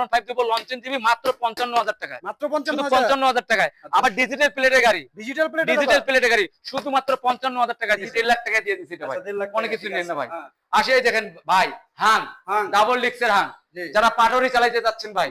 One five দেবো লঞ্চেন GB মাত্র পঞ্চান্ন হাজার টাকায়। মাত্র পঞ্চান্ন হাজার। টাকায়। আবার ডিজিটাল প্লেটের গাড়ি। ডিজিটাল প্লেট ডিজিটাল প্লেটের গাড়ি। শুধুমাত্র পঞ্চান্ন হাজার টাকা দিয়ে দেড় লাখ টাকা দিয়ে দিচ্ছি ভাই। দেড় লাখ অনেক কিছু নেন না ভাই। আসে দেখেন ভাই হাং। ডাবল ডিক্সের হাং। যারা পাটরি চালাইতে যাচ্ছেন ভাই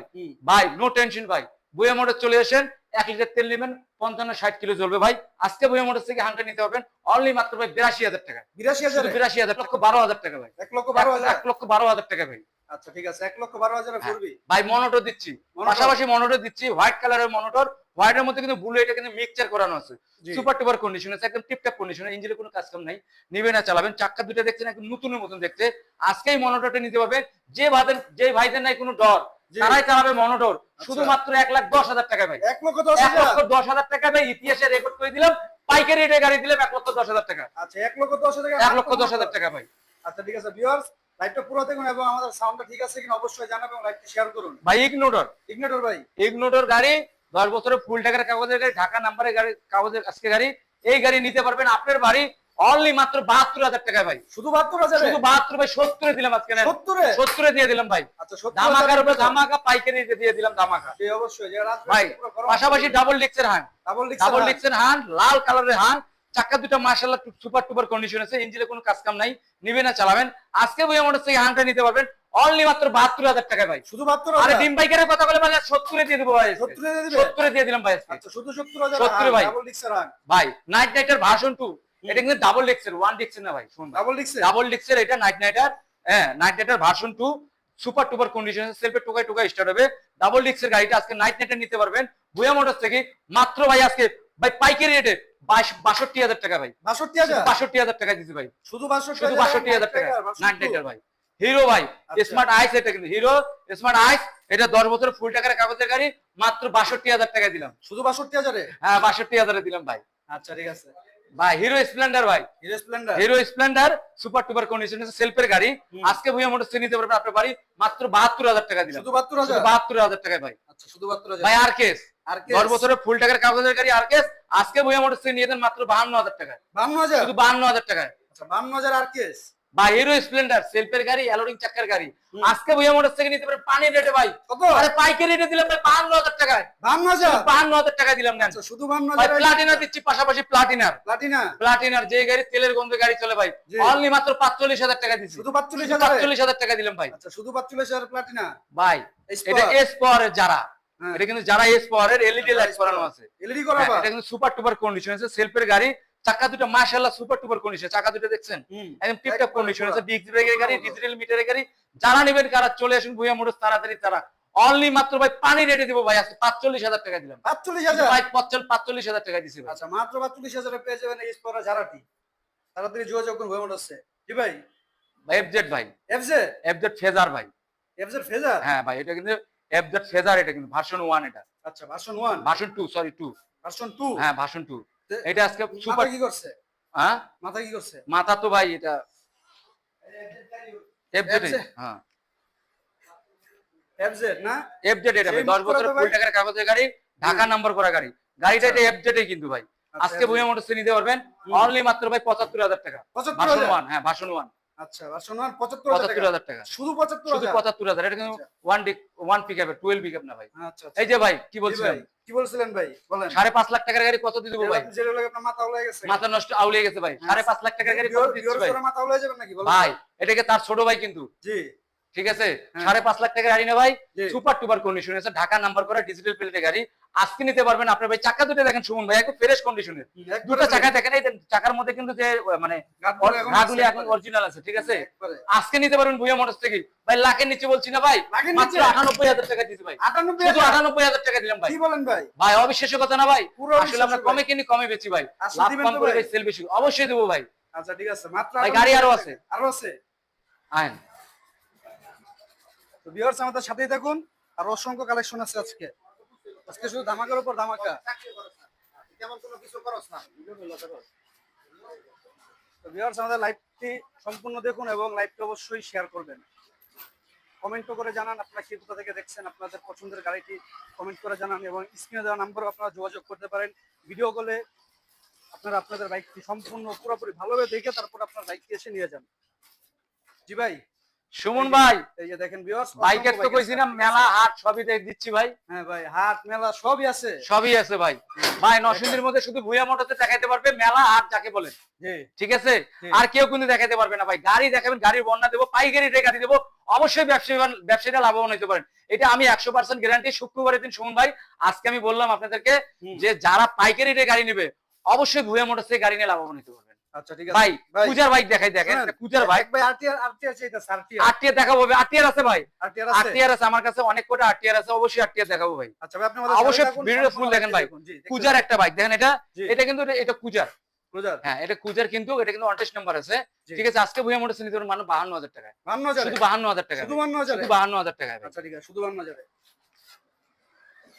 ভাই নো টেনশন ভাই। বুয়া মোটর চলে আসেন এক লিটার তেল নেবেন পঞ্চান্ন ষাট কিলো চলবে ভাই। আজকে বুয়া মোটর থেকে হাংটা নিতে পারবেন অনলি মাত্র ভাই বিরাশি হাজার টাকা বিরাশি হাজার। বিরাশি হাজার লক্ষ বারো হাজার টাকা ভাই। এক লক্ষ বারো হাজার। এক লক্ষ বারো হাজার টাকা ভাই। আচ্ছা ঠিক আছে এক লক্ষ বারো হাজারে হ্যাঁ। ভাই মনোটর দিচ্ছি। পাশাপাশি মনোটর দিচ্ছি হোয়াইট কালারের মনোটর হোয়াইটের মধ্যে কিন্তু ব্লু এটা কিন্তু মিক্সচার করানো আছে। সুপার টুপার কন্ডিশন আছে একদম টিপটপ কন্ডিশন ইঞ্জিনের কোনো কাজ কাম নাই। নিবে না চালাবেন। চাক্কা দুটো দেখছেন একদম নতুনের মতন দেখতে। আজকেই মনোটরটা নিতে পারবেন। যে ভাইদের যে ভাইদের নাই কোনো ডর তারাই চালাবে মনোটর শুধুমাত্র এক লাখ দশ হাজার টাকা ভাই। এক লক্ষ দশ হাজার? লক্ষ দশ হাজার টাকা ভাই ইতিহাসে রেকর্ড করে দিলাম। পাইকারি রেটে গাড়ি দিলাম এক লক্ষ দশ হাজার টাকা। আচ্ছা এক লক্ষ দশ হাজার এক লক্ষ দশ হাজার টাকা ভাই। আচ্ছা ঠিক আছে ভিউয়ার্স লাইভটা পুরো দেখুন এবং আমাদের সাউন্ডটা ঠিক আছে কিনা অবশ্যই জানাবেন এবং লাইভটি শেয়ার করুন। ভাই ইগনোটর ইগনেটর ভাই। ইগনোটর গাড়ি দশ ফুল টাকার কাগজের গাড়ি ঢাকা নাম্বারের গাড়ি কাগজের আজকে গাড়ি এই গাড়ি নিতে পারবেন আপনার বাড়ি অনলি মাত্র বাহাত্তর হাজার টাকা ভাই। শুধু বাহাত্তর হাজারে? শুধু বাহাত্তর ভাই সত্তরে দিলাম আজকে। সত্তরে? সত্তরে দিয়ে দিলাম ভাই। আচ্ছা ধামাকার উপরে ধামাকা পাইকারি দিয়ে দিলাম ধামাকা। অবশ্যই। ভাই পাশাপাশি ডাবল ডিক্সের হান ডাবল ডিক্সের হান লাল কালারের হান চাক্কা দুটো মার্শাল্লাহ সুপার টুপার কন্ডিশন আছে ইঞ্জিনে কোনো কাজ কাম নাই নিবে না চালাবেন। আজকে বই আমার থেকে হানটা নিতে পারবেন। অনলি মাত্র বাহাত্তর হাজার টাকায় ভাই। শুধু বাহাত্তর আরে ডিম বাইকের কথা বলে মানে সত্তরে দিয়ে দেবো ভাই সত্তরে দিয়ে দিবে? সত্তরে দিয়ে দিলাম ভাই আচ্ছা শুধু সত্তর হাজার 70 ভাই। ভাই নাইট নাইটার ভার্সন টু এটা কিন্তু ডাবল ডিক্সের ওয়ান ডিক্সের না ভাই শুন ডাবল ডিক্স ডাবল ডিক্সের এটা নাইট নাইটার হ্যাঁ night nighter version two super টুপার condition সেলফে টুকাই টুকাই স্টার্ট হবে। ডাবল ডিক্সের গাড়িটা আজকে নাইট নাইটার নিতে পারবেন। বুয়া মোটর থেকে মাত্র ভাই আজকে ভাই পাইকারি রেটে বাষট্টি হাজার টাকা ভাই। বাষট্টি হাজার? বাষট্টি হাজার টাকা দিচ্ছি ভাই। শুধু শুধু বাষট্টি হাজার টাকা। ভাই। হিরো ভাই। আচ্ছা। স্মার্ট আইস এটা কিন্তু হিরো স্মার্ট আইস এটা দশ বছর ফুল টাকার কাগজের গাড়ি। মাত্র বাষট্টি হাজার টাকা দিলাম। শুধু বাষট্টি হাজারে? হ্যাঁ বাষট্টি হাজারে দিলাম ভাই। আচ্ছা ঠিক আছে। ভাই হিরো স্প্লেন্ডার ভাই। Hero Splendor Hero Splendor super টুপার condition সেলফের গাড়ি। আজকে ভুইয়া মোটরস নিতে পারবেন আপনার বাড়ি। মাত্র বাহাত্তর হাজার টাকা দিলাম। শুধু বাহাত্তর হাজার? বাহাত্তর হাজার টাকায় ভাই। আচ্ছা শুধু বাহাত্তর হাজার। ভাই আর কেস দশ বছরের ফুল টাকার কাগজের গাড়ি আর কেস আজকে ভুইয়া মোটরস নিয়ে দেন মাত্র বাহান্ন হাজার টাকায়। বান্ন হাজার? শুধু বাহান্ন হাজার টাকায়। হাজার আর কেস বা হিরো স্প্লেন্ডার সেলফের গাড়ি অ্যালোরিং চাক্কার গাড়ি। আজকে ভুইয়া মোটরস থেকে নিতে পারেন পানির রেটে ভাই। আরে পাইকারি রেটে দিলাম ভাই বাহান্ন হাজার টাকায়। বান্ন হাজার? বাহান্ন হাজার টাকা দিলাম নেন শুধু বান্ন হাজার প্লাটিনা দিচ্ছি পাশাপাশি প্লাটিনার প্লাটিনা প্লাটিনার যে গাড়ি তেলের গন্ধে গাড়ি চলে ভাই। অনলি মাত্র পাঁচচল্লিশ হাজার টাকা দিচ্ছি। শুধু পাঁচচল্লিশ হাজার পাঁচচল্লিশ হাজার টাকা দিলাম ভাই। আচ্ছা শুধু পাঁচচল্লিশ হাজার প্লাটিনা ভাই এটা এস পাওয়ারের যারা। এটা কিন্তু যারা এস পাওয়ারের এলইডি লাইট করানো আছে। এলইডি হ্যাঁ, করাবা। এটা কিন্তু সুপার টুপার কন্ডিশন আছে। সেলফের গাড়ি চাকা দুটো মাশাআল্লাহ সুপার টুপার কন্ডিশন চাকা দুটো দেখছেন? একদম টিপটপ কন্ডিশন আছে। ডিস্ক ব্রেকের গাড়ি ডিজিটাল মিটারের গাড়ি। যারা নেবেন কারা চলে আসুন ভুইয়া মোটরস তাড়াতাড়ি তারা। অনলি মাত্র ভাই পানি রেটে দিব ভাই। আজকে পাঁচচল্লিশ হাজার টাকা দিলাম। পাঁচচল্লিশ হাজার? ভাই পাঁচচল্লিশ হাজার টাকা দিছি আচ্ছা মাত্র পাঁচচল্লিশ হাজারে পেয়ে যাবেন এই স্পরা ঝাড়াটি। তাড়াতাড়ি যোগাযোগ করুন ভয় হচ্ছে জি ভাই। এফজেড ভাই। এফজে এফজেড ফেজার ভাই। এফজের ফেজার হ্যাঁ ভাই এটা কিন্তু এফজেড ফেজার এটা কিন্তু ভার্সন ওয়ান এটা। আচ্ছা version one version two sorry two version two হ্যাঁ ভার্সন টু এটা আজকে সুপার কি করছে? হ্যাঁ? মাথা কি করছে? মাথা তো ভাই এটা হ্যাঁ। না? এফজেড এটা ভাই 10 বছরের মুখটা তো ফুল টাকার কাগজের গাড়ি ঢাকা নাম্বার করা গাড়ি। গাড়িটা এটা এফজেডই কিন্তু ভাই। আচ্ছা, আজকে বইয়া মোটরস নিতে পারবেন। অনলি মাত্র ভাই 75000 টাকা। ভার্সন 1 হ্যাঁ ভার্সন 1 আচ্ছা ভার্সন ওয়ান পঁচাত্তর হাজার টাকা। 75000 টাকা। শুধু পঁচাত্তর শুধু হাজার? 75000 এটা কিন্তু আচ্ছা। One disc one pickup 12 pickup না ভাই। আচ্ছা আচ্ছা। এই যে ভাই কি বলছিলেন? ভাই, কি বলছিলেন ভাই? বলেন। সাড়ে পাঁচ লাখ টাকার গাড়ি কত দিয়ে দেবো ভাই? যেটা লাগে আপনার মাথা গেছে। মাথা নষ্ট আউলিয়ে গেছে ভাই। সাড়ে পাঁচ লাখ টাকার গাড়ি কত দিচ্ছি ভাই? মাথা যাবেন নাকি? বলেন। ভাই এটাকে তার ছোট ভাই কিন্তু। জি। ঠিক আছে? হ্যাঁ। সাড়ে পাঁচ লাখ টাকার গাড়ি না ভাই? সুপার টুপার কন্ডিশন আছে। ঢাকা নাম্বার করা ডিজিটাল প্লেটের গাড়ি। আজকে নিতে পারবেন। আপনার ভাই চাকা দুটো দেখেন সুমন ভাই একদম ফ্রেশ কন্ডিশনের দুটো চাকা দেখেন এই চাকার মধ্যে কিন্তু যে মানে গাঁটগুলো এখন ঘাগুলি এখন অরিজিনাল আছে ঠিক আছে? আজকে নিতে পারবেন ভুয়া মোটরস থেকে ভাই লাখের নিচে বলছি না ভাই? লাখের মাত্র নিচে? আটানব্বই হাজার টাকা দিচ্ছি ভাই। আটানব্বই শুধু হাজার? আটানব্বই হাজার টাকা দিলাম ভাই। কি বলেন ভাই? ভাই অবিশ্বাস্য কথা না ভাই। আসলে আমরা কমে কিনি কমে বেচি ভাই। আসলে লাভ কম করে ভাই? সেল বেশি। অবশ্যই দেবো ভাই। আচ্ছা ঠিক আছে। মাত্র ভাই, গাড়ি আরও আছে। আরও আছে? আইন। তো ভিউয়ার্স আমাদের সাথেই থাকুন। আর অসংখ্য কালেকশন আছে আজকে। আজকে শুধু ধামাকার উপর ধামাকা। তো ভিউয়ার্স আমাদের লাইভটি সম্পূর্ণ দেখুন এবং লাইভটি অবশ্যই শেয়ার করবেন। কমেন্ট করে জানান আপনারা কে কোথা থেকে দেখছেন আপনাদের পছন্দের গাড়িটি কমেন্ট করে জানান এবং স্ক্রিনে দেওয়া নাম্বারও আপনারা যোগাযোগ করতে পারেন। ভিডিও কলে আপনারা আপনাদের বাইকটি সম্পূর্ণ পুরোপুরি ভালোভাবে দেখে তারপর আপনার বাইকটি এসে নিয়ে যান। জি ভাই। সুমন ভাই এই যে দেখেন ভিউয়ার্স বাইকের তো কইছি না মেলা হাট সবই দিচ্ছি ভাই। হ্যাঁ ভাই হাট মেলা সবই আছে। সবই আছে ভাই। ভাই নরসিংদীর মধ্যে শুধু ভুয়া মোটরতে দেখাইতে পারবে মেলা হাট যাকে বলে। জি। ঠিক আছে? আর কেউ কিন্তু দেখাতে পারবে না ভাই। গাড়ি দেখাবেন গাড়ির বর্ণনা দেবো পাইকারি গাড়ি দেবো অবশ্যই ব্যবসায়ী ব্যবসায়ীরা লাভবান হতে পারেন। এটা আমি একশো পার্সেন্ট গ্যারান্টি শুক্রবারের দিন সুমন ভাই আজকে আমি বললাম আপনাদেরকে যে যারা পাইকারি গাড়ি নেবে অবশ্যই ভুয়া মোটর থেকে গাড়ি নিয়ে লাভবান হতে পারবেন আচ্ছা ঠিক আছে। ভাই পূজার বাইক দেখাই দেখেন শুনেন, একটা পূজার বাইক ভাই আরটিআর আরটিআর চাইতাছে আরটিআর। আরটিআর দেখাবো ভাই আরটিআর আছে ভাই। আরটিআর আছে? আরটিআর আছে আমার কাছে অনেক কটা আরটিআর আছে অবশ্যই আরটিআর দেখাবো ভাই। আচ্ছা ভাই আপনি আমাদের অবশ্যই ভিডিওটা দেখেন ভাই। দেখুন, জি, দেখতে কুজার একটা বাইক দেখেন এটা? এটা কিন্তু এটা কুজার হ্যাঁ এটা কুজার কিন্তু এটা কিন্তু অনটেস্ট নাম্বার আছে। জি। ঠিক আছে আজকে ভুয়া মোটর নিতে পারেন মানে বাহান্ন হাজার টাকায়। 52000 শুধু বাহান্ন হাজার টাকা শুধু 52000 শুধু বাহান্ন হাজার টাকা আচ্ছা ঠিক আছে শুধু 52000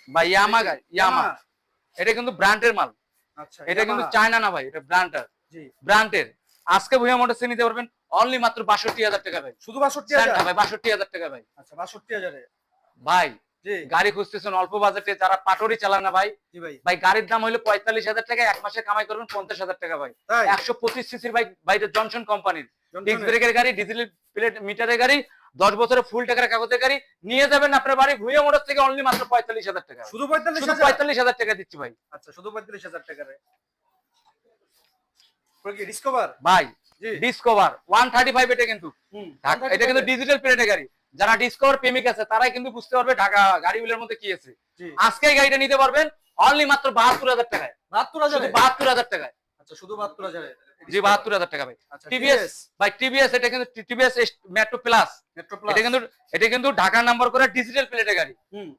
ভাই ইয়ামা ইয়ামা। এটা কিন্তু ব্র্যান্ডের মাল। আচ্ছা এটা কিন্তু চায়না না ভাই এটা ব্র্যান্ডের। জি ব্র্যান্ডের আজকে ভুয়া মোটর নিতে পারবেন অনলি মাত্র বাষট্টি হাজার টাকা ভাই। শুধু 62000 চায়না ভাই বাষট্টি হাজার টাকা ভাই। আচ্ছা 62000 এ ভাই গাড়ি খুঁজতেছেন অল্প বাজেটে যারা পাটরি চালান না ভাই ভাই। ভাই গাড়ির দাম হলো পঁয়তাল্লিশ হাজার টাকা এক মাসে কামাই করবেন পঞ্চাশ হাজার টাকা ভাই। একশো পঁচিশ সিসির ভাই বাইরে জনসন কোম্পানির জনসনের। ডিস্ক ব্রেকের গাড়ি ডিজিটাল প্লেট মিটারের গাড়ি দশ বছরের ফুল টাকার কাগজের গাড়ি। নিয়ে যাবেন আপনার বাড়ি ভুয়ে মোটর থেকে অনলি মাত্র পঁয়তাল্লিশ হাজার টাকা। শুধু পঁয়তাল্লিশ হাজার? টাকা দিচ্ছি ভাই। আচ্ছা শুধু 45000 টাকা রে পুরো কি ডিসকভার ভাই ডিসকভার ওয়ান থার্টি ফাইভ এটা কিন্তু। এটা কিন্তু ডিজিটাল প্লেটের গাড়ি। যারা ডিসকভার প্রেমিক আছে তারাই কিন্তু বুঝতে পারবে ঢাকা গাড়িগুলোর মধ্যে কি আছে। আজকে গাড়িটা নিতে পারবেন অনলি মাত্র বাহাত্তর হাজার টাকায়। 72000 শুধু বাহাত্তর হাজার টাকায়। আচ্ছা শুধু 72000 এ জি বাহাত্তর হাজার টাকা ভাই। আচ্ছা টিভিএস ভাই টিভিএস এটা কিন্তু টিভিএস মেট্রো প্লাস এটা কিন্তু এটা কিন্তু ঢাকা নাম্বার করে ডিজিটাল প্লেটের গাড়ি।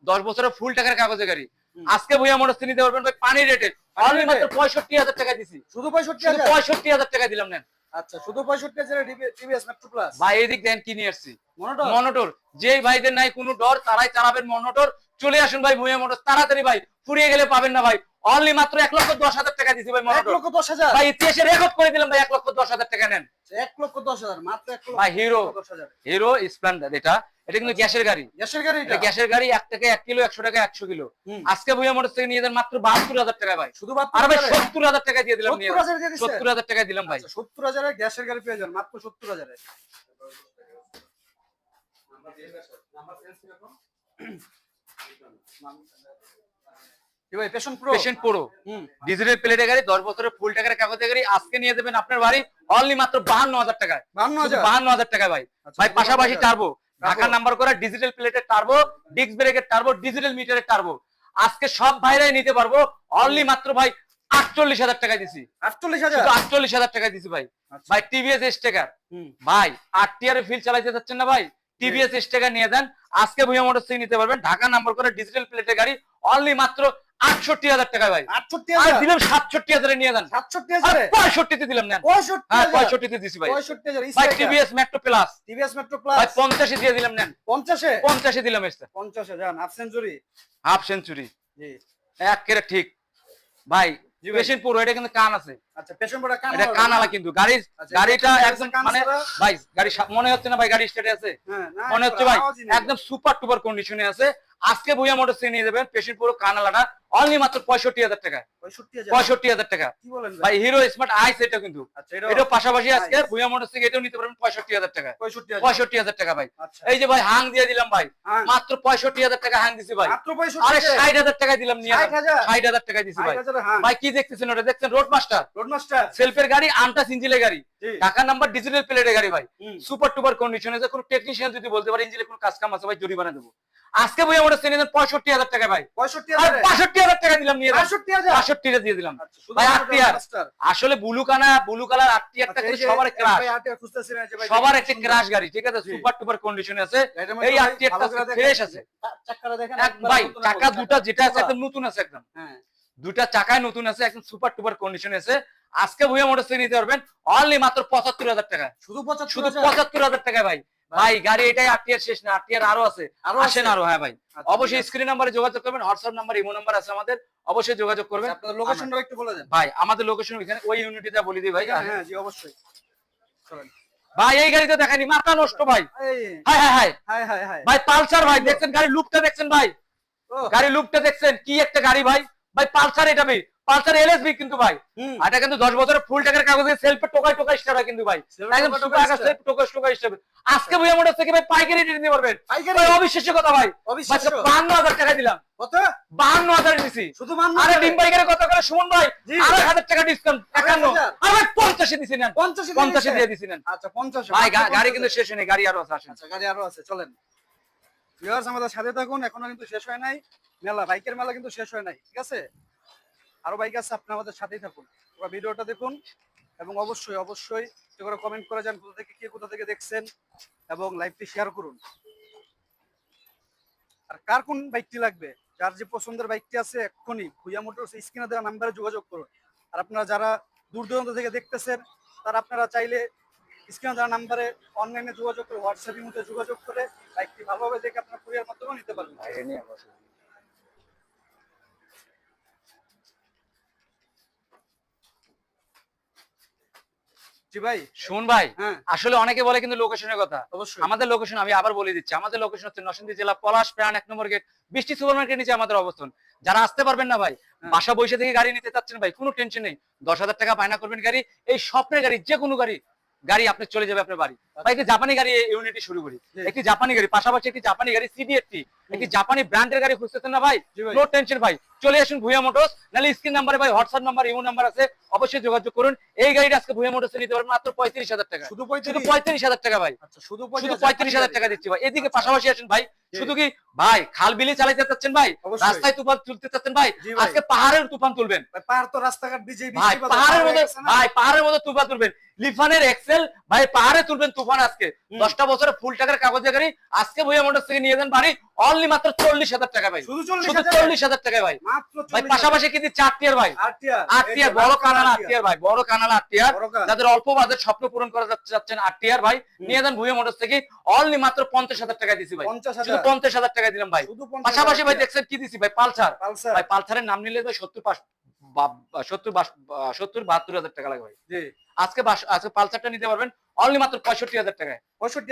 দশ বছরের ফুল টাকার কাগজের গাড়ি। আজকে ভুয়া মোটর নিতে পারবেন ভাই পানি রেটে আমি মাত্র পঁয়ষট্টি হাজার টাকা দিছি। শুধু পঁয়ষট্টি 65000 পঁয়ষট্টি হাজার টাকা দিলাম নেন। আচ্ছা শুধু 65000 এ টিভিএস মেট্রো প্লাস? ভাই এদিক দেন কি নিয়ে আসছি? মনোটর? মনোটর। যেই ভাইদের নাই কোনো ডর তারাই চালাবেন মনোটর। চলে আসুন ভাই ভুয়া মোটর। তাড়াতাড়ি ভাই ফুরিয়ে গেলে পাবেন না ভাই। অনলি মাত্র এক লক্ষ দশ হাজার টাকা দিছি ভাই 1 মনোটর লক্ষ 10000 ভাই ইতিহাসে রেকর্ড করে দিলাম ভাই এক লক্ষ দশ হাজার টাকা নেন। 1 লক্ষ 10000 মাত্র 1 লক্ষ ভাই হিরো 10000 হিরো স্প্লেন্ডার এটা। এটা কিন্তু গ্যাসের গাড়ি। গ্যাসের গাড়ি এটা গ্যাসের গাড়ি এক থেকে এক কিলো একশো টাকা একশো কিলো। আজকে ভুয়া মোটর থেকে নিয়ে যান মাত্র বাহাত্তর হাজার টাকা ভাই। শুধু আর ভাই সত্তর হাজার টাকা দিয়ে দিলাম নিয়ে 70000 দিয়ে সত্তর হাজার টাকা দিলাম ভাই। আচ্ছা 70000 এ গ্যাসের গাড়ি পেয়ে যান মাত্র 70000 এ কি ভাই পেশন প্রো পেশেন্ট প্রো হুম। ডিজিটাল গাড়ি দশ বছরের ফুল টাকার গাড়ি আজকে নিয়ে দেবেন আপনার বাড়ি অনলি মাত্র বাহান্ন হাজার টাকায়। বাহান্ন হাজার? টাকায় ভাই। ভাই পাশাপাশি টার্বো ঢাকা নাম্বার করা ডিজিটাল প্লেটের টার্বো ডিস্ক ব্রেকের টার্বো ডিজিটাল মিটারের টার্বো আজকে সব ভাইরাই নিতে পারব অনলি মাত্র ভাই আটচল্লিশ হাজার টাকা দিছি। 48000 শুধু আটচল্লিশ হাজার টাকা দিছি ভাই। আচ্ছা। ভাই টিভিএস হুম। ভাই আট টিয়ারে ফিল চালাইতে যাচ্ছেন না ভাই? টিভিএস স্টেকার নিয়ে আজকে ভুয়া মোটর থেকে নিতে পারবেন। ঢাকা নাম্বার করে ডিজিটাল প্লেটের গাড়ি অনলি মাত্র আটষট্টি হাজার টাকা ভাই। আর 68000 দিলাম সাতষট্টি হাজারে নিয়ে দেন 67000 এ পঁয়ষট্টিতে দিলাম নেন। হ্যাঁ 65000 পঁয়ষট্টিতে দিছি ভাই। 65000 ভাই TVS Metro plus TVS Metro ভাই প্লাস পঞ্চাশে দিয়ে দিলাম নেন। 50 এ পঞ্চাশে দিলাম এসে 50 যান হাফ সেঞ্চুরি হাফ সেঞ্চুরি জি। একেবারে ঠিক। ভাই ভাই। পুরো এটা কিন্তু কান আছে। আচ্ছা পেছন বড় কান এটা কান আলা কিন্তু। গাড়ি আচ্ছা, গাড়িটা একদম মানে ভাই গাড়ি মনে হচ্ছে না ভাই গাড়ি স্টেটে আছে। হ্যাঁ মনে হচ্ছে ভাই একদম সুপার টুপার কন্ডিশনে আছে। আজকে ভুয়া মোটর থেকে নিয়ে যাবেন পেশেন্ট পুরো কানালাটা অনলি মাত্র পঁয়ষট্টি হাজার টাকা। পঁয়ষট্টি হাজার। টাকা। ভাই? হিরো স্মার্ট আইস এটা কিন্তু। আচ্ছা এটা পাশাপাশি আজকে। ভুয়া মোটর থেকে এটাও নিতে পারবেন পঁয়ষট্টি হাজার টাকা। পঁয়ষট্টি হাজার। টাকা ভাই। আচ্ছা। এই যে ভাই হাং দিয়ে দিলাম ভাই। মাত্র পঁয়ষট্টি হাজার টাকা হাং দিছি ভাই। আরে ষাট হাজার টাকা দিলাম নিয়ে ষাট হাজার। টাকা দিছি ভাই। 60,000 ভাই কি দেখতেছেন ওটা? দেখছেন রোড মাস্টার রোড মাস্টার সেলফের গাড়ি আনটা সিঞ্জিলের গাড়ি। ঢাকা নাম্বার ডিজিটাল প্লেটের গাড়ি ভাই। সুপার টুপার কন্ডিশনে কোনো টেকনিশিয়ান যদি বলতে পারে ইঞ্জিনে কোনো কাজ কাম আছে ভাই জরিমানা দেবো। আজকে বই আমাদের শ্রেণি পঁয়ষট্টি হাজার টাকা ভাই। আর 65000 বাষট্টি হাজার টাকা দিলাম নিয়ে। 65000 বাষট্টিটা দিয়ে দিলাম। আচ্ছা ভাই। মাস্টার। আসলে ব্লু কানা ব্লু কালার আটটি একটা আচ্ছা, সবার ক্রাশ সবার একটি ক্রাশ গাড়ি ঠিক আছে? সুপার টুপার কন্ডিশনে আছে। এই আটটি একটা। ফ্রেশ আছে। ভাই চাকা। দুটা যেটা আছে একদম নতুন আছে একদম। হ্যাঁ। দুটা চাকায় নতুন আছে একদম সুপার টুপার কন্ডিশনে আছে। আজকে ভুয়া মোটর থেকে নিতে পারবেন অনলি মাত্র পঁচাত্তর হাজার টাকা। শুধু 75 শুধু পঁচাত্তর হাজার টাকা ভাই। ভাই গাড়ি এটাই আটটিয়ার শেষ না আটটিয়ার আরও আছে। আরও আসেন আরও হ্যাঁ ভাই। আচ্ছা, অবশ্যই স্ক্রিন নাম্বারে যোগাযোগ করবেন হোয়াটসঅ্যাপ নাম্বার ইমো নাম্বার আছে আমাদের। অবশ্যই যোগাযোগ করবেন। আচ্ছা, আপনাদের লোকেশনটা একটু বলে দেন। ভাই আমাদের লোকেশন এখানে ওই ইউনিটিটা বলে দিই ভাই হ্যাঁ হ্যাঁ। জি অবশ্যই। চলেন। ভাই এই গাড়িতে দেখানি মাথা নষ্ট ভাই। হাই হাই হাই। হাই হাই ভাই পালসার ভাই দেখছেন গাড়ি লুকটা দেখছেন ভাই? ও গাড়ি লুকটা দেখছেন কি একটা গাড়ি ভাই? ভাই পালসার এটা ভাই। পালসার এলএসবি কিন্তু ভাই। এটা কিন্তু দশ বছরের ফুল টাকার কাগজে সেলফে স্টার হয় কিন্তু ভাই। একদম স্টার আজকে ভুয়া মোটর থেকে ভাই? পাইকারি রেটে নিতে পারবেন অবিশ্বাস্য কথা ভাই। অবিশ্বাস্য? বান্ন হাজার টাকা দিলাম। কত? বান্ন হাজার দিছি। শুধু আরে ডিম পাইকারি কত করে? সুমন ভাই হাজার টাকা ডিসকাউন্ট একান্ন? আর পঞ্চাশে দিছি নেন। পঞ্চাশে পঞ্চাশে দিয়ে দিছি নেন। আচ্ছা পঞ্চাশ। ভাই গাড়ি কিন্তু শেষ নেই গাড়ি আরও আছে আচ্ছা গাড়ি আরও আছে চলেন। ভিউয়ার্স আমাদের সাথে থাকুন এখনও কিন্তু শেষ হয় নাই। মেলা বাইকের মেলা কিন্তু শেষ হয় নাই ঠিক আছে? আরও বাইক আছে, আপনি আমাদের সাথেই থাকুন। ভিডিওটা দেখুন এবং অবশ্যই অবশ্যই করে কমেন্ট করে যান, কোথা থেকে, কে কোথা থেকে দেখছেন এবং লাইভটি শেয়ার করুন। আর কার কোন বাইকটি লাগবে? যার যে পছন্দের বাইকটি আছে, এক্ষুনি ভুইয়া মোটরস স্ক্রিনে দেওয়া নাম্বারে যোগাযোগ করুন। আর আপনারা যারা দূর দূরান্ত থেকে দেখতেছেন, তারা আপনারা চাইলে স্ক্রিনে দেওয়া নাম্বারে অনলাইনে যোগাযোগ করে হোয়াটসঅ্যাপের মধ্যে যোগাযোগ করে বাইকটি ভালোভাবে দেখে আপনার কুরিয়ার মাধ্যমে নিতে পারবেন। জি ভাই। শুন ভাই হ্যাঁ। আসলে অনেকে বলে কিন্তু লোকেশনের কথা। অবশ্যই। আমাদের লোকেশন আমি আবার বলে দিচ্ছি আমাদের লোকেশন হচ্ছে নরসিংদী জেলা পলাশ প্রাণ এক নম্বর গেট বৃষ্টি সুপার মার্কেট নিচে আমাদের অবস্থান। যারা আসতে পারবেন না ভাই হ্যাঁ। বাসা বসে থেকে গাড়ি নিতে চাচ্ছেন ভাই কোনো টেনশন নেই। দশ হাজার টাকা বায়না করবেন গাড়ি এই স্বপ্নের গাড়ি যে কোনো গাড়ি গাড়ি আপনি চলে যাবে আপনার বাড়ি। ভাই একটি জাপানি গাড়ি ইউনিটি শুরু করি। একটি জাপানি গাড়ি পাশাপাশি একটি জাপানি গাড়ি সিডি একটি একটি জাপানি ব্র্যান্ডের গাড়ি খুঁজতেছেন না ভাই? নো টেনশন ভাই। চলে আসুন ভুয়া মোটরস। নাহলে স্ক্রিন নাম্বারে ভাই হোয়াটসঅ্যাপ নাম্বার ইমো নাম্বার আছে অবশ্যই যোগাযোগ করুন। এই গাড়িটা আজকে ভুয়া মোটরসে নিতে পারবেন মাত্র পঁয়ত্রিশ হাজার টাকা শুধু শুধু পঁয়ত্রিশ হাজার টাকা ভাই। আচ্ছা শুধু শুধু পঁয়ত্রিশ হাজার টাকা দিচ্ছি ভাই। এদিকে পাশাপাশি আছেন ভাই। শুধু কি ভাই খাল বিলি চালাইতে চাচ্ছেন ভাই? রাস্তায় তুফান তুলতে চাচ্ছেন ভাই? আজকে পাহাড়ের তুফান তুলবেন। পাহাড় তো রাস্তাঘাট বিজে ভাই পাহাড়ের মধ্যে ভাই পাহাড়ের মধ্যে তুফান তুলবেন। লিফানের এক্সেল ভাই পাহাড়ে তুলবেন তুফান আজকে। দশটা বছরের ফুল টাকার কাগজে গাড়ি আজকে বইয়া মোটর থেকে নিয়ে যান বাড়ি। অনলি মাত্র চল্লিশ হাজার টাকা ভাই। শুধু চল্লিশ হাজার? টাকা ভাই। ভাই পাশাপাশি কিন্তু চারটিয়ার ভাই। আট টিয়ার আট এই টিয়ার যে, বড় কানাল আট আট ভাই বড় কানাল আট টিয়ার বড় কান। যাদের অল্প বাজেট স্বপ্ন পূরণ করা যাচ্ছে- যাচ্ছেন আট টিয়ার ভাই। নিয়ে যান ভুয়ে মোটরস থেকে। অনলি মাত্র পঞ্চাশ হাজার টাকা দিছি ভাই। পঞ্চাশ শুধু হাজার পঞ্চাশ হাজার টাকা দিলাম ভাই। পাশাপাশি ভাই দেখছেন কি দিছি ভাই? পালসার। পালসার। ভাই পালসারের নাম নিলে ভাই সত্তর সত্তর সত্তর বাহাত্তর হাজার টাকা লাগে ভাই। জি। আজকে আজকে পালসারটা নিতে পারবেন অনলি মাত্র পঁয়ষট্টি হাজার টাকায়।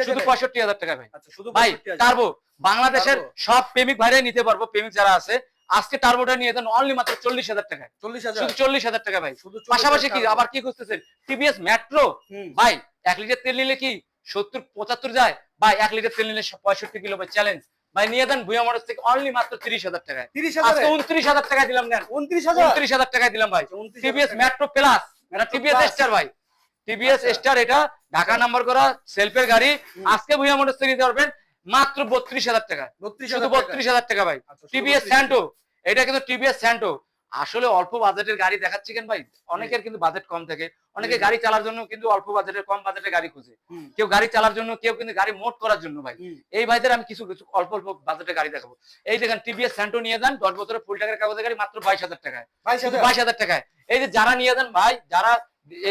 শুধু পঁয়ষট্টি হাজার টাকা ভাই। আচ্ছা ভাই টার্বো বাংলাদেশের সব প্রেমিক ভাইরাই নিতে পারব প্রেমিক যারা আছে। আজকে টার্বোটা নিয়ে দেন অনলি মাত্র চল্লিশ হাজার টাকায়। চল্লিশ হাজার? শুধু চল্লিশ হাজার টাকা ভাই। শুধু পাশাপাশি কি আবার কি খুঁজতেছেন? টিভিএস মেট্রো ভাই এক লিটার তেল নিলে কি সত্তর পঁচাত্তর যায়? ভাই এক লিটার তেল নিলে পঁয়ষট্টি কিলো ভাই চ্যালেঞ্জ ভাই নিয়ে দেন ভুয়া মোটরস থেকে অনলি মাত্র তিরিশ হাজার টাকায়। তিরিশ হাজার? উনত্রিশ হাজার টাকা দিলাম নেন। উনত্রিশ হাজার? উনত্রিশ হাজার টাকা দিলাম ভাই। টিভিএস টাকা। মেট্রো প্লাস এটা টিভিএস স্টার ভাই। টিভিএস আচ্ছা। স্টার এটা ঢাকা নাম্বার করা সেলফের গাড়ি। আজকে ভুয়া মোটরস থেকে নিতে পারবেন মাত্র বত্রিশ হাজার টাকা বত্রিশ শুধু হাজার টাকা। বত্রিশ হাজার টাকা ভাই। আচ্ছা, টিভিএস স্যান্টো এটা কিন্তু টিভিএস স্যান্টো আসলে অল্প বাজেটের গাড়ি দেখাচ্ছি কেন ভাই। অনেকের কিন্তু বাজেট কম থাকে। অনেকে গাড়ি চালার জন্য কিন্তু অল্প বাজেটের কম বাজেটের গাড়ি খুঁজে। কেউ গাড়ি চালার জন্য কেউ কিন্তু গাড়ি মোট করার জন্য ভাই। এই ভাইদের আমি কিছু কিছু অল্প অল্প বাজেটের গাড়ি দেখাবো। এই দেখেন টিভিএস স্যান্টো নিয়ে যান দশ বছরের ফুল টাকার কাগজের গাড়ি মাত্র বাইশ হাজার টাকায়। বাইশ হাজার টাকায়। এই যে যারা নিয়ে যান ভাই যারা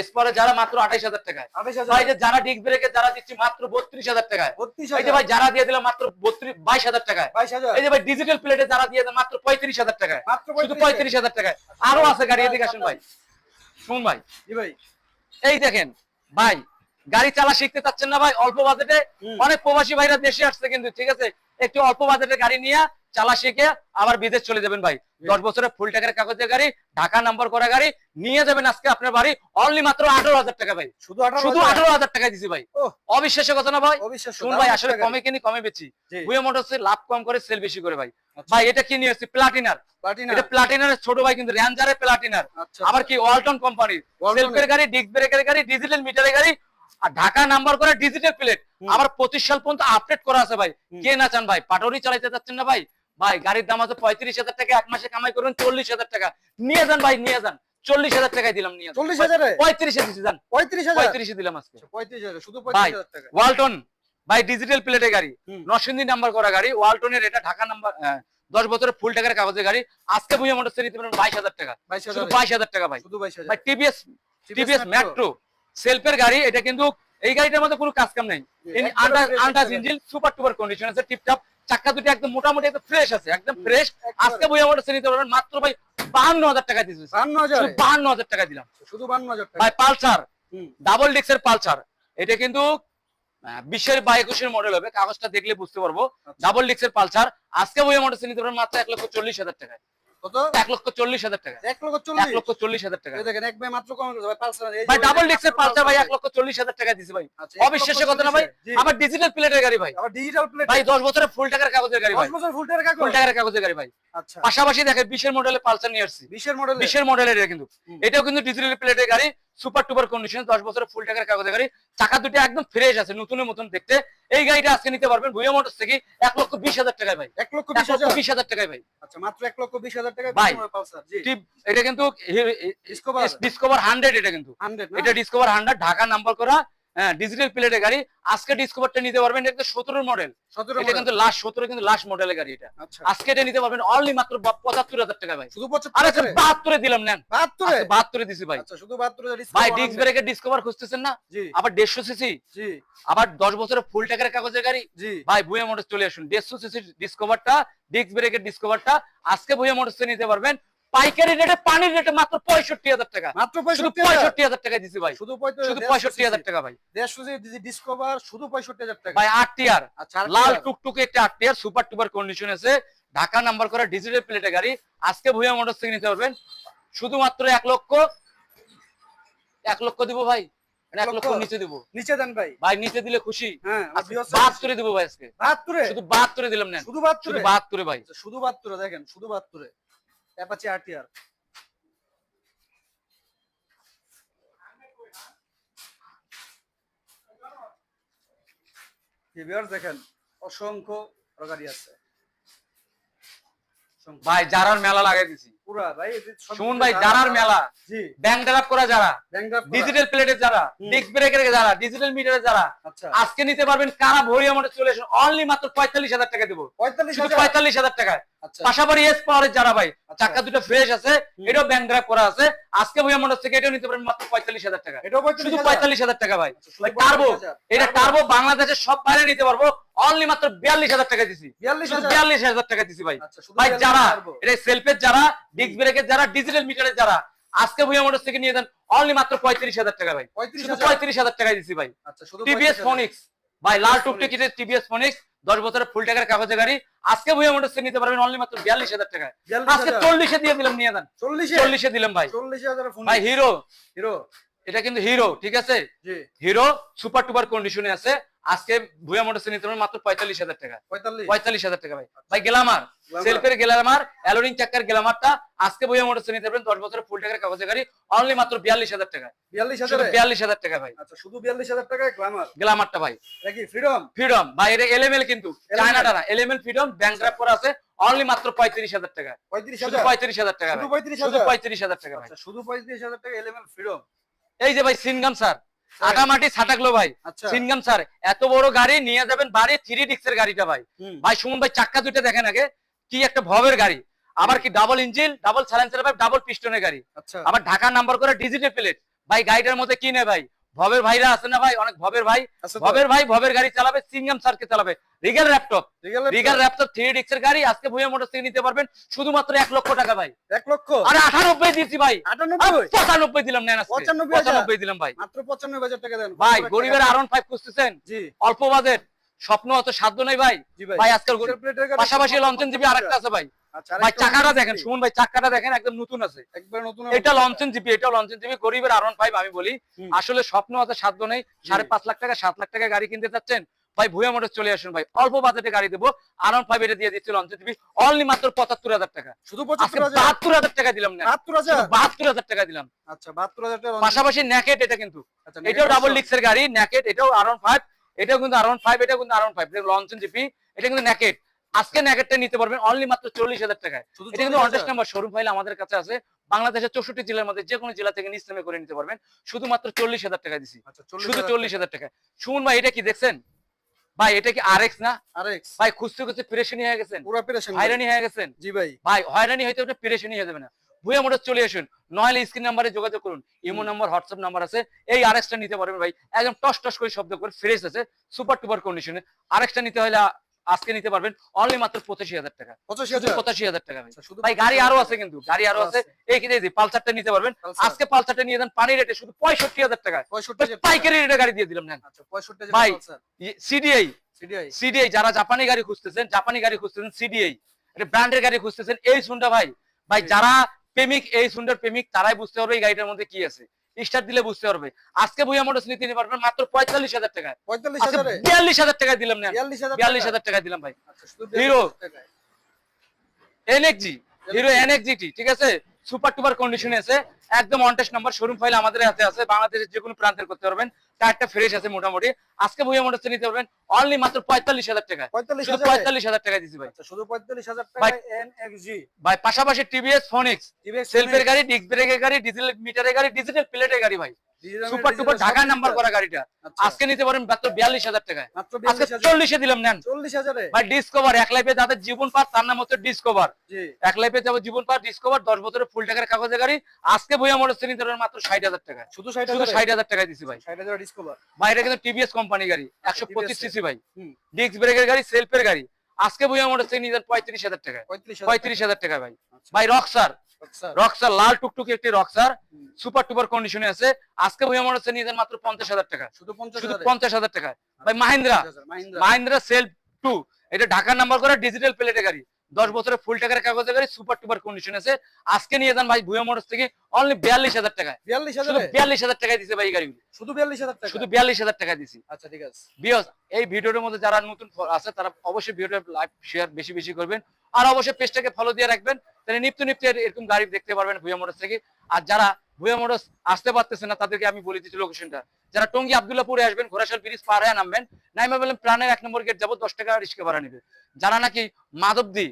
এসপরে যারা মাত্র আঠাইশ হাজার টাকায়। ভাই যে যারা ডিস্ক ব্রেকে যারা দিচ্ছি মাত্র বত্রিশ হাজার টাকায়। এই যে ভাই যারা দিয়ে দিলাম মাত্র বত্রিশ বাইশ হাজার টাকায়। এই যে ভাই ডিজিটাল প্লেটে যারা দিয়ে দেন মাত্র পঁয়ত্রিশ হাজার টাকায়। মাত্র শুধু পঁয়ত্রিশ হাজার। টাকায়। আরও আছে গাড়ি এদিকে আসুন ভাই। শুন ভাই। ভাই। এই দেখেন ভাই গাড়ি চালা শিখতে চাচ্ছেন না ভাই অল্প বাজেটে অনেক প্রবাসী ভাইরা দেশে আসছে কিন্তু ঠিক আছে? একটু অল্প বাজেটের গাড়ি নিয়ে চালা শিখে আবার বিদেশ চলে যাবেন ভাই। দশ বছরের ফুল টাকার কাগজের গাড়ি ঢাকা নাম্বার করা গাড়ি নিয়ে যাবেন আজকে আপনার বাড়ি। অনলি মাত্র আঠারো হাজার টাকা ভাই। শুধু আঠারো শুধু হাজার? আঠারো হাজার টাকা দিছি ভাই। অবিশ্বাস্য কথা না ভাই। শুন ভাই আসলে কমে কিনি কমে বেছি। বুয়ে মোটরসে লাভ কম করে সেল বেশি করে ভাই। আচ্ছা। ভাই এটা কি নিয়ে এসেছি প্লাটিনার এটা প্লাটিনারের ছোট ভাই কিন্তু র্যাঞ্জারের প্লাটিনার আচ্ছা। আবার কি ওয়ালটন কোম্পানির সেলফের গাড়ি ডিস্ক ব্রেকের গাড়ি ডিজিটাল মিটারের গাড়ি আর ঢাকা নাম্বার করে ডিজিটাল প্লেট। আবার পঁচিশ সাল পর্যন্ত আপডেট করা আছে ভাই। কে না চান ভাই? পাটরি চালাইতে চাচ্ছেন না ভাই? ভাই গাড়ির দাম আছে পঁয়ত্রিশ হাজার টাকা এক মাসে কামাই করুন চল্লিশ হাজার টাকা। নিয়ে যান ভাই নিয়ে যান। চল্লিশ হাজার টাকায় দিলাম নিয়ে চল্লিশ হাজারে? পঁয়ত্রিশে দিছি যান। পঁয়ত্রিশ পঁয়ত্রিশে দিলাম আজকে। পঁয়ত্রিশ হাজার শুধু ভাই ওয়ালটন ভাই ডিজিটাল প্লেটের গাড়ি। নরসিংদী নাম্বার করা গাড়ি। ওয়ালটনের এটা ঢাকা নাম্বার দশ বছরের ফুল টাকার কাগজের গাড়ি। আজকে বুঝে মোটর বাইশ হাজার টাকা। বাইশ হাজার? টাকা ভাই। টিভিএস টিভিএস মেট্রো সেলফের গাড়ি এটা কিন্তু এই গাড়িটার মধ্যে কোনো কাজ কাম নেই। fresh ইঞ্জিন সুপার টুপার কন্ডিশন আছে টিপটপ চাক্কা দুটি একদম মোটামুটি একদম ফ্রেশ আছে একদম ফ্রেশ আজকে বই আমার নিতে পারবেন মাত্র ভাই বাহান্ন হাজার টাকা দিয়েছে। বাহান্ন হাজার? টাকা দিলাম। শুধু বান্ন হাজার ভাই পালসার। ডাবল ডিক্সের পালসার। এটা কিন্তু বিশ্বের বিশের বা একুশের মডেল হবে কাগজটা দেখলে বুঝতে পারব। আচ্ছা। ডাবল ডিক্সের পালসার। আজকে বই মোটর নিতে পারবেন মাত্র এক লক্ষ চল্লিশ হাজার টাকায়। কত? এক লক্ষ চল্লিশ হাজার টাকা। এক লক্ষ এক লক্ষ চল্লিশ হাজার টাকা। দেখেন এক ভাই মাত্র কমে ভাই পালসার ভাই ডাবল ডিক্সের পালসার ভাই এক লক্ষ চল্লিশ হাজার টাকা দিছি ভাই। আচ্ছা, এক লক্ষ অবিশ্বাস্য কথা না ভাই জি। ডিজিটাল প্লেটের গাড়ি ভাই। আবার ডিজিটাল প্লেট ভাই দশ বছরের ফুল টাকার কাগজের গাড়ি ভাই। বছর ফুল টাকার কাগজ? ফুল টাকার কাগজের গাড়ি ভাই। আচ্ছা। পাশাপাশি দেখেন বিশের মডেলের পালসার নিয়ে আসছি। 20 এর মডেল বিশের মডেলের এটা কিন্তু। এটাও কিন্তু ডিজিটাল প্লেটের গাড়ি সুপার টুপার কন্ডিশন দশ বছরের ফুল টাকার কাগজের গাড়ি। চাকা দুটো একদম ফ্রেশ আছে নতুনের মতন দেখতে। এই গাড়িটা আজকে নিতে পারবেন ভুয়া মোটর থেকে এক লক্ষ বিশ হাজার টাকায় ভাই। 1 লক্ষ এক লক্ষ হাজার? বিশ হাজার টাকায় ভাই। আচ্ছা মাত্র এক লক্ষ 20 হাজার টাকা ভাই। এটা কিন্তু ডিসকভার হান্ড্রেড এটা কিন্তু। এটা ডিসকভার হান্ড্রেড ঢাকা নাম্বার করা হ্যাঁ ডিজিটাল প্লেটের গাড়ি। আজকে ডিসকভারটা নিতে পারবেন এটা মডেল 17 এটা কিন্তু লাস্ট সতেরো কিন্তু লাস্ট মডেলের গাড়ি এটা। আচ্ছা। আজকে এটা নিতে পারবেন অনলি মাত্র পঁচাত্তর হাজার টাকা ভাই। শুধু 75 বাহাত্তরে দিলাম নেন। 72 বাহাত্তরে দিছি ভাই। আচ্ছা শুধু ভাই ডিস্ক ব্রেকের ডিসকভার খুঁজতেছেন না? আবার দেড়শো সিসি আবার দশ বছরের ফুল টাকার কাগজের গাড়ি? জি। ভাই ভুয়া মোটরস চলে আসুন। দেড়শো সিসি ডিসকভারটা ডিস্ক ব্রেকের ডিসকভারটা আজকে ভুয়া মোটরস নিতে পারবেন। পাইকারি রেটে পানির রেটে মাত্র পঁয়ষট্টি হাজার টাকা। মাত্র শুধু 65 পঁয়ষট্টি হাজার টাকা দিছি ভাই। শুধু শুধু পঁয়ষট্টি হাজার টাকা ভাই। দেড়শো ডিসকভার শুধু 65 হাজার টাকা। ভাই আট টিয়ার। আচ্ছা লাল টুকটুকে একটা আট টিয়ার সুপার টুপার কন্ডিশন আছে। ঢাকা নাম্বার করা ডিজিটাল প্লেটের গাড়ি। আজকে ভুয়া মোটরস থেকে নিতে পারবেন। শুধুমাত্র এক লক্ষ এক লক্ষ দিব ভাই। মানে এক লক্ষ? নিচে দিব। নিচে দেন ভাই। ভাই নিচে দিলে খুশি। হ্যাঁ viewers বাহাত্তরে দিব ভাই আজকে। 72 এ শুধু বাহাত্তরে দিলাম নেন। শুধু শুধু 72 এ বাহাত্তরে ভাই। আচ্ছা, শুধু 72 এ দেখেন শুধু 72 এ অ্যাপাচি আরটিআর। দেখেন অসংখ্য আছে। ভাই যারার মেলা লাগাই দিছি। পুরা ভাই শুন ভাই যারার মেলা। জি। ব্যাংক ড্রাফ করা যারা। ড্রাফট। ডিজিটাল প্লেটের যারা ডিস্ক ব্রেকের যারা ডিজিটাল মিটারের যারা আচ্ছা। আজকে নিতে পারবেন কারা ভরি আমাদের চলে আসুন অনলি মাত্র পঁয়তাল্লিশ হাজার টাকা দেবো। 45 শুধু হাজার? পঁয়তাল্লিশ হাজার টাকায়। আচ্ছা। পাশাপাশি এস পাওয়ারের যারা ভাই আচ্ছা। চাকা দুটো ফ্রেশ আছে এটাও ব্যাংক ড্রাফ করা আছে। আজকে ভুয়া মোটর থেকে এটাও নিতে পারবেন মাত্র পঁয়তাল্লিশ হাজার টাকা। এটাও 45 শুধু পঁয়তাল্লিশ হাজার টাকা ভাই। টার্বো এটা টার্বো টার্বো বাংলাদেশের সব বাইরে নিতে পারব। অনলি মাত্র বিয়াল্লিশ হাজার টাকা দিছি। 42 শুধু বিয়াল্লিশ হাজার টাকা দিছি ভাই। ভাই যারা এটা সেলফের যারা ডিস্ক ব্রেকের যারা ডিজিটাল মিটারের যারা আজকে ভুয়া মোটর থেকে নিয়ে যান অনলি মাত্র পঁয়ত্রিশ হাজার টাকা ভাই। 35 শুধু হাজার। পঁয়ত্রিশ হাজার টাকা দিছি ভাই। আচ্ছা টিভিএস ফোনিক্স ভাই লাল টিভিএস ফোনিক্স দশ বছরের ফুল টাকার কাগজের গাড়ি। আজকে ভুয়া মোটর থেকে নিতে পারবেন অনলি মাত্র বিয়াল্লিশ হাজার টাকা। আজকে চল্লিশে দিয়ে দিলাম নিয়ে যান। চল্লিশে? দিলাম ভাই। 40 হাজারের ভাই হিরো হিরো এটা কিন্তু হিরো ঠিক আছে? হিরো সুপার টুপার কন্ডিশনে আছে। আজকে ভুয়া মোটর নিতে মাত্র পঁয়তাল্লিশ হাজার টাকা। 45 পঁয়তাল্লিশ হাজার টাকা ভাই। ভাই গেলামার। সেলফের গেলামার অ্যালোরিং চাক্কার গেলামারটা আজকে বইয়া মোটর নিতে পারবেন দশ বছরের ফুল টাকার কাগজের গাড়ি। অনলি মাত্র বিয়াল্লিশ হাজার টাকা। 42 শুধু হাজারে? বিয়াল্লিশ হাজার টাকা ভাই। আচ্ছা শুধু 42 হাজার টাকায় গ্ল্যামার গেলামারটা ভাই। এটা কি ফ্রিডম ফ্রিডম ভাই এটা এলএমএল কিন্তু। চায়নাটা না। এলএমএল ফ্রিডম ব্যাংক ড্রাফট করা আছে। অনলি মাত্র পঁয়ত্রিশ হাজার টাকা। 35 শুধু হাজার? পঁয়ত্রিশ হাজার টাকা শুধু ভাই। 35 শুধু হাজার? পঁয়ত্রিশ হাজার টাকা ভাই। আচ্ছা শুধু 35 হাজার টাকা এলএমএল ফ্রিডম এই যে ভাই সিনগাম স্যার। আটামাটি ছাটাকলো ভাই। আচ্ছা। সিনগাম স্যার এত বড় গাড়ি নিয়ে যাবেন বাড়ি থ্রি ডিক্সের গাড়িটা ভাই। ভাই সুমন ভাই চাক্কা দুইটা দেখেন আগে কি একটা ভবের গাড়ি। আবার কি ডাবল ইঞ্জিন ডাবল সাইলেন্সার ভাই ডাবল পিস্টনের গাড়ি। আচ্ছা। আবার ঢাকা নাম্বার করে ডিজিটাল প্লেট ভাই গাড়িটার মধ্যে কি নেই ভাই? ভবের ভাইরা আছে না ভাই? অনেক ভবের ভাই। ভবের ভাই ভবের গাড়ি চালাবে সিঙ্গাম স্যারকে চালাবে। রিগেল ল্যাপটপ রিগার র্যাপটপ থ্রি ডিক্সের গাড়ি আজকে ভুয়া মোটর থেকে নিতে পারবেন। শুধুমাত্র এক লক্ষ টাকা ভাই। 1 লক্ষ? আরে আঠানব্বই দিয়েছি ভাই। 98 পঁচানব্বই দিলাম নেন আজকে। 95 হাজার। পঁচানব্বই দিলাম ভাই। মাত্র 95 হাজার টাকা দেন। ভাই গরিবের আরন ফাইভ খুঁজতেছেন। জি। অল্প বাজেট। স্বপ্ন অত সাধ্য নেই ভাই। জি ভাই। আজকাল পাশাপাশি লঞ্চন জিপি আরেকটা আছে ভাই। ভাই চাকাটা দেখেন জিপি। ভাই চাকাটা দেখেন একদম নতুন আছে। একবার নতুন এটা লঞ্চন জিপি এটা লঞ্চন জিপি গরিবের আরন আমি বলি। আসলে স্বপ্ন আছে সাধ্য নেই। সাড়ে পাঁচ লাখ টাকা সাত লাখ টাকা গাড়ি কিনতে চাচ্ছেন। ভাই ভুয়া মোটর চলে আসুন ভাই। অল্প বাজেটে গাড়ি দেবো। আরন ফাইভ এটা দিয়ে দিচ্ছি লঞ্চন জিপি অনলি মাত্র পঁচাত্তর হাজার টাকা। শুধু আজকে 75 হাজার? বাহাত্তর হাজার টাকা দিলাম না। 72 হাজার? বাহাত্তর হাজার টাকা দিলাম। আচ্ছা 72 হাজার টাকা পাশাপাশি ন্যাকেট এটা কিন্তু। আচ্ছা এটাও ডাবল ডিক্সের গাড়ি ন্যাকেট এটাও আরন ফাইভ এটাও কিন্তু আরন ফাইভ এটা কিন্তু আরন ফাইভ লঞ্চন জিপি এটা কিন্তু ন্যাকেট আজকে ন্যাকেটটা নিতে পারবেন অনলি মাত্র চল্লিশ হাজার টাকায়। শুধু এটা কিন্তু 40 নাম্বার শোরুম ফাইল আমাদের কাছে আছে। বাংলাদেশের চৌষট্টি জেলার মধ্যে যে কোনো জেলা থেকে নামে করে নিতে পারবেন। শুধুমাত্র চল্লিশ হাজার টাকা দিছি। 40 শুধু চল্লিশ হাজার টাকা শুনুন ভাই এটা কি দেখছেন? ভাই এটা কি আর না? আরএক্স ভাই খুঁজতে খুঁজতে পেরেশানি হয়ে গেছেন। পুরো পেরেশান। হয়রানি হয়ে গেছেন। জি ভাই। ভাই হয়রানি হইতে ওটা পেরেশানি হয়ে যাবে না। ভুয়া মোটর চলে আসুন। নয়লে স্ক্রিন নাম্বারে যোগাযোগ করুন। ইমো নাম্বার হোয়াটসঅ্যাপ নাম্বার আছে। এই আরেকটা নিতে পারবেন ভাই। একদম টস টস করে শব্দ করে ফ্রেশ আছে। সুপার টুপার কন্ডিশনে আরেকটা নিতে হলে আজকে নিতে পারবেন অনলি মাত্র পঁচাশি হাজার টাকা। 85 শুধু হাজার? পঁচাশি হাজার টাকা ভাই। আচ্ছা গাড়ি আরও আছে কিন্তু গাড়ি আরও আছে। এই কিনে পালসারটা নিতে পারবেন আজকে পালসারটা নিয়ে যান পানি রেটে শুধু পঁয়ষট্টি হাজার টাকা 65 হাজার টাকা। পাইকারি রেটে গাড়ি দিয়ে দিলাম নেন। আচ্ছা 65 হাজার ভাই। সিডিআই সিডিআই যারা জাপানি গাড়ি খুঁজতেছেন জাপানি গাড়ি খুঁজতেছেন সিডিআই ব্র্যান্ডের গাড়ি খুঁজতেছেন এই শুনটা ভাই। ভাই যারা প্রেমিক এই সুন্দর প্রেমিক তারাই বুঝতে পারবে এই গাড়িটার মধ্যে কি আছে। স্টার্ট দিলে বুঝতে পারবে। আজকে ভুইয়া মোটরস নিতে পারবেন মাত্র পঁয়তাল্লিশ হাজার টাকা। পঁয়তাল্লিশ আজকে বিয়াল্লিশ হাজার টাকা দিলাম না। বিয়াল্লিশ হাজার টাকা? দিলাম ভাই। Hero এনএক্সি hero. 42 টাকায়। এনএক্সজি হিরো এনএক্সজিটি ঠিক আছে? সুপার টুপার কন্ডিশনে আছে। একদম অনটেস্ট নাম্বার শোরুম ফাইল আমাদের হাতে আছে। বাংলাদেশের যে কোনো প্রান্তের করতে পারবেন। টায়ারটা ফ্রেশ আছে মোটামুটি। আজকে ভুইয়া মোটরস নিতে পারবেন অনলি মাত্র পঁয়তাল্লিশ হাজার টাকা। পঁয়তাল্লিশ শুধু পঁয়তাল্লিশ হাজার টাকা দিচ্ছি ভাই। আচ্ছা, শুধু পঁয়তাল্লিশ হাজার ভাই। NXG ভাই পাশাপাশি টিভিএস ফোনিক্স সেলফের গাড়ি ডিস্ক ব্রেকের গাড়ি ডিজিটাল মিটারের গাড়ি ডিজিটাল প্লেটের গাড়ি ভাই। সুপার টুপার সব নাম্বার করা গাড়িটা। আচ্ছা, আজকে নিতে পারেন মাত্র বিয়াল্লিশ হাজার টাকায়। আজকে চল্লিশে দিলাম নেন। চল্লিশ হাজারে? ভাই ডিসকভার এক লাইফে যাদের জীবন পার তার নাম হচ্ছে ডিসকভার এক লাইফে যাব জীবন পার ডিসকভার দশ বছরের ফুল টাকার কাগজের গাড়ি। আজকে বইয়া মোটর নিতে পারেন মাত্র ষাট হাজার টাকা শুধু ষাট শুধু ষাট হাজার টাকায় দিছি ভাই। ষাট হাজার ডিসকভার বাইরে কিন্তু টিভিএস কোম্পানি গাড়ি একশো পঁচিশ TVS সিসি ভাই। ডিস্ক ব্রেকের গাড়ি সেলফের গাড়ি। আজকে বইয়া মোটর নিতে পঁয়ত্রিশ হাজার টাকা। পঁয়ত্রিশ হাজার টাকা ভাই। আচ্ছা। ভাই রক্সার আচ্ছা, রক্সার লাল টুকটুকি একটি রক্সার সুপার টুপার কন্ডিশনে আছে। আজকে ভাই আমার হচ্ছে নিয়ে মাত্র পঞ্চাশ হাজার টাকা। শুধু পঞ্চাশ হাজার? টাকা। ভাই মাহিন্দ্রা। মাহিন্দ্রা। সেল সেলফ টু এটা ঢাকার নাম্বার করে ডিজিটাল প্লেটে গাড়ি। দশ বছরের ফুল টাকার কাগজের গাড়ি সুপার টুপার কন্ডিশন আছে। আজকে নিয়ে যান ভাই ভুয়া মোটরস থেকে অনলি বিয়াল্লিশ হাজার টাকায়। বিয়াল্লিশ হাজার? টাকায় দিছে ভাই গাড়িগুলো। শুধু বিয়াল্লিশ হাজার টাকা শুধু বিয়াল্লিশ হাজার টাকা দিছি। আচ্ছা ঠিক আছে। বিয়স এই ভিডিওর মধ্যে যারা নতুন আছে তারা অবশ্যই ভিডিওটা লাইভ শেয়ার বেশি বেশি করবেন। আর অবশ্যই পেজটাকে ফলো দিয়ে রাখবেন। তাহলে নিত্য নিত্য এরকম গাড়ি দেখতে পারবেন ভুয়া মোটরস থেকে। আর যারা ভুয়া মোটরস আসতে পারতেছে না তাদেরকে আমি বলে দিচ্ছি লোকেশনটা যারা টঙ্গী আবদুল্লাপুরে আসবেন ঘোড়াশাল ব্রিজ পার হয়ে নামবেন নাইমা বললেন প্রাণের এক নম্বর গেট যাব দশ টাকা রিক্সা ভাড়া নেবে। যারা নাকি মাধবদি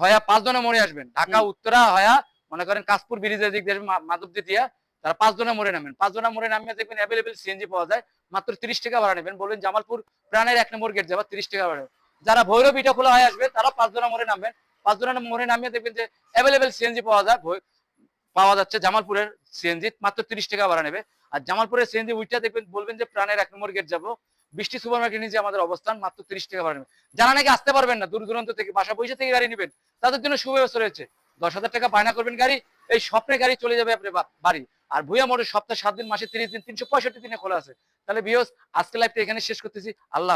হয়া পাঁচ জনে মরে আসবেন ঢাকা উত্তরা হয়া মনে করেন কাশপুর ব্রিজের দিক দিয়ে মাধবদি দিয়া তারা পাঁচ জনে মরে নামেন। পাঁচ জনে মরে নামিয়ে দেখবেন অ্যাভেলেবেল সিএনজি পাওয়া যায় মাত্র তিরিশ টাকা ভাড়া নেবেন। বলবেন জামালপুর প্রাণের এক নম্বর গেট যাবা তিরিশ টাকা ভাড়া। যারা ভৈরব ইটা খোলা হয়ে আসবে তারা পাঁচ জনে মরে নামবেন। পাঁচ জনে মরে নামিয়ে দেখবেন যে অ্যাভেলেবেল সিএনজি পাওয়া যায় পাওয়া যাচ্ছে জামালপুরের সিএনজি মাত্র তিরিশ টাকা ভাড়া নেবে। আর জামালপুরের সিএনজি উইটা দেখবেন, বলবেন যে প্রাণের এক নম্বর গেট যাব। বৃষ্টি সুপার মার্কেট নিচে আমাদের অবস্থান, মাত্র তিরিশ টাকা ভাড়া নেবে। যারা নাকি আসতে পারবেন না, দূর দূরান্ত থেকে, বাসা পয়সা থেকে গাড়ি নেবেন, তাদের জন্য সুব্যবস্থা রয়েছে। দশ হাজার টাকা বায়না করবেন গাড়ি, এই স্বপ্নের গাড়ি চলে যাবে আপনার বাড়ি। আর ভুয়া মোটর সপ্তাহে সাত দিন, মাসে তিরিশ দিন, তিনশো পঁয়ষট্টি দিনে খোলা আছে। তাহলে বিয়স আজকে লাইভটা এখানে শেষ করতেছি। আল্লাহ।